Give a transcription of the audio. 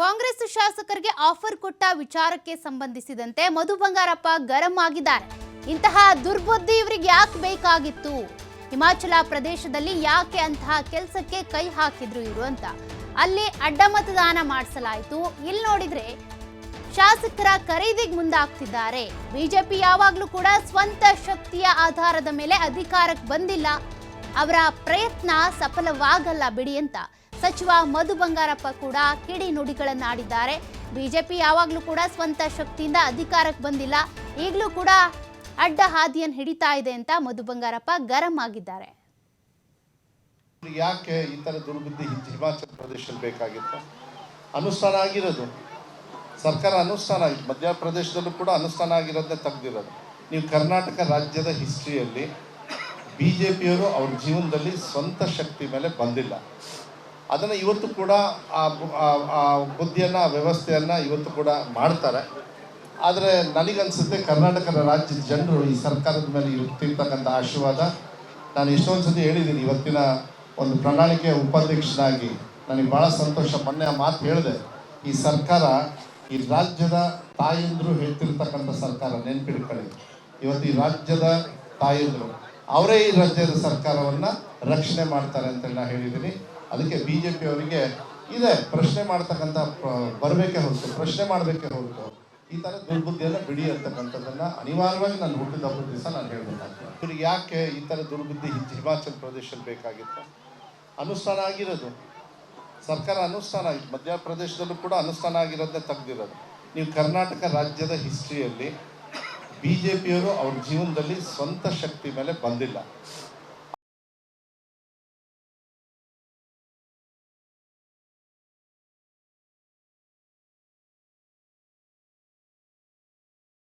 ಕಾಂಗ್ರೆಸ್ ಶಾಸಕರಿಗೆ ಆಫರ್ ಕೊಟ್ಟ ವಿಚಾರಕ್ಕೆ ಸಂಬಂಧಿಸಿದಂತೆ ಮಧು ಬಂಗಾರಪ್ಪ ಗರಂ ಆಗಿದ್ದಾರೆ. ಇಂತಹ ದುರ್ಬುದ್ಧಿ ಇವರಿಗೆ ಯಾಕೆ ಬೇಕಾಗಿತ್ತು? ಹಿಮಾಚಲ ಪ್ರದೇಶದಲ್ಲಿ ಯಾಕೆ ಅಂತಹ ಕೆಲಸಕ್ಕೆ ಕೈ ಹಾಕಿದ್ರು ಇವರು ಅಂತ. ಅಲ್ಲಿ ಅಡ್ಡ ಮತದಾನ ಮಾಡಿಸಲಾಯಿತು. ಇಲ್ಲಿ ನೋಡಿದ್ರೆ ಶಾಸಕರ ಖರೀದಿಗೆ ಮುಂದಾಗ್ತಿದ್ದಾರೆ. ಬಿಜೆಪಿ ಯಾವಾಗಲೂ ಕೂಡ ಸ್ವಂತ ಶಕ್ತಿಯ ಆಧಾರದ ಮೇಲೆ ಅಧಿಕಾರಕ್ಕೆ ಬಂದಿಲ್ಲ. ಅವರ ಪ್ರಯತ್ನ ಸಫಲವಾಗಲ್ಲ ಬಿಡಿ ಅಂತ. ಸಚಿವ ಮಧು ಬಂಗಾರಪ್ಪ ಕೂಡ ಕಿಡಿ ನುಡಿಗಳನ್ನಾಡಿದ್ದಾರೆ. ಬಿಜೆಪಿ ಯಾವಾಗಲೂ ಕೂಡ ಸ್ವಂತ ಶಕ್ತಿಯಿಂದ ಅಧಿಕಾರಕ್ಕೆ ಬಂದಿಲ್ಲ. ಈಗಲೂ ಕೂಡ ಅಡ್ಡ ಹಾದಿಯನ್ನು ಹಿಡಿತಾ ಇದೆ ಅಂತ ಮಧು ಬಂಗಾರಪ್ಪ ಗರಂ ಆಗಿದ್ದಾರೆ. ಯಾಕೆ ಈ ತರ ದುರ್ಬುದ್ಧಿ ಹಿಮಾಚಲ ಪ್ರದೇಶದಲ್ಲಿ ಬೇಕಾಗಿತ್ತು? ಅನುಷ್ಠಾನ ಆಗಿರೋದು. ಸರ್ಕಾರ ಅನುಷ್ಠಾನ ಮಧ್ಯಪ್ರದೇಶದಲ್ಲೂ ಕೂಡ ಅನುಷ್ಠಾನ ಆಗಿರೋದನ್ನೇ ತೆಗೆದಿರೋದು. ನೀವು ಕರ್ನಾಟಕ ರಾಜ್ಯದ ಹಿಸ್ಟ್ರಿಯಲ್ಲಿ ಬಿ ಜೆ ಪಿಯವರು ಅವ್ರ ಜೀವನದಲ್ಲಿ ಸ್ವಂತ ಶಕ್ತಿ ಮೇಲೆ ಬಂದಿಲ್ಲ. ಅದನ್ನು ಇವತ್ತು ಕೂಡ ಆ ಬುದ್ಧಿಯನ್ನು, ವ್ಯವಸ್ಥೆಯನ್ನು ಇವತ್ತು ಕೂಡ ಮಾಡ್ತಾರೆ. ಆದರೆ ನನಗನ್ಸುತ್ತೆ ಕರ್ನಾಟಕದ ರಾಜ್ಯದ ಜನರು ಈ ಸರ್ಕಾರದ ಮೇಲೆ ಇರ್ತಿರ್ತಕ್ಕಂಥ ಆಶೀರ್ವಾದ ನಾನು ಎಷ್ಟೊಂದು ಸತಿ ಹೇಳಿದ್ದೀನಿ. ಇವತ್ತಿನ ಒಂದು ಪ್ರಣಾಳಿಕೆ ಉಪಾಧ್ಯಕ್ಷನಾಗಿ ನನಗೆ ಭಾಳ ಸಂತೋಷ. ಮೊನ್ನೆ ಆ ಮಾತು ಹೇಳಿದೆ. ಈ ಸರ್ಕಾರ ಈ ರಾಜ್ಯದ ತಾಯಂದರು ಹೇಳ್ತಿರ್ತಕ್ಕಂಥ ಸರ್ಕಾರ ನೆನ್ಪಿಡ್ಕೊಳ್ಳಿ. ಇವತ್ತು ಈ ರಾಜ್ಯದ ತಾಯಂದ್ರು ಅವರೇ ಈ ರಾಜ್ಯದ ಸರ್ಕಾರವನ್ನು ರಕ್ಷಣೆ ಮಾಡ್ತಾರೆ ಅಂತೇಳಿ ನಾನು ಹೇಳಿದ್ದೀನಿ. ಅದಕ್ಕೆ ಬಿ ಜೆ ಪಿ ಅವರಿಗೆ ಇದೆ, ಪ್ರಶ್ನೆ ಮಾಡ್ತಕ್ಕಂಥ ಬರಬೇಕೇ ಹೊರತು, ಪ್ರಶ್ನೆ ಮಾಡಬೇಕೇ ಹೊರತು. ಈ ತರ ದುರ್ಬುದ್ಧಿಯನ್ನು ಬಿಡಿ ಅಂತಕ್ಕಂಥದ್ದನ್ನ ಅನಿವಾರ್ಯವಾಗಿ ನಾನು ಹುಟ್ಟಿದ ಹಬ್ಬದ ದಿವಸ ನಾನು ಹೇಳ್ಬೇಕಾಗ್ತದೆ. ಇವ್ರಿಗೆ ಯಾಕೆ ಈ ತರ ದುರ್ಬುದ್ಧಿ ಹಿಮಾಚಲ ಪ್ರದೇಶದಲ್ಲಿ ಬೇಕಾಗಿತ್ತು? ಅನುಷ್ಠಾನ ಆಗಿರೋದು. ಸರ್ಕಾರ ಅನುಷ್ಠಾನ ಆಗಿತ್ತು ಮಧ್ಯಪ್ರದೇಶದಲ್ಲೂ ಕೂಡ ಅನುಷ್ಠಾನ ಆಗಿರೋದೇ ತೆಗೆದಿರೋದು. ನೀವು ಕರ್ನಾಟಕ ರಾಜ್ಯದ ಹಿಸ್ಟ್ರಿಯಲ್ಲಿ ಬಿ ಜೆ ಪಿಯವರು ಅವ್ರ ಜೀವನದಲ್ಲಿ ಸ್ವಂತ ಶಕ್ತಿ ಮೇಲೆ ಬಂದಿಲ್ಲ.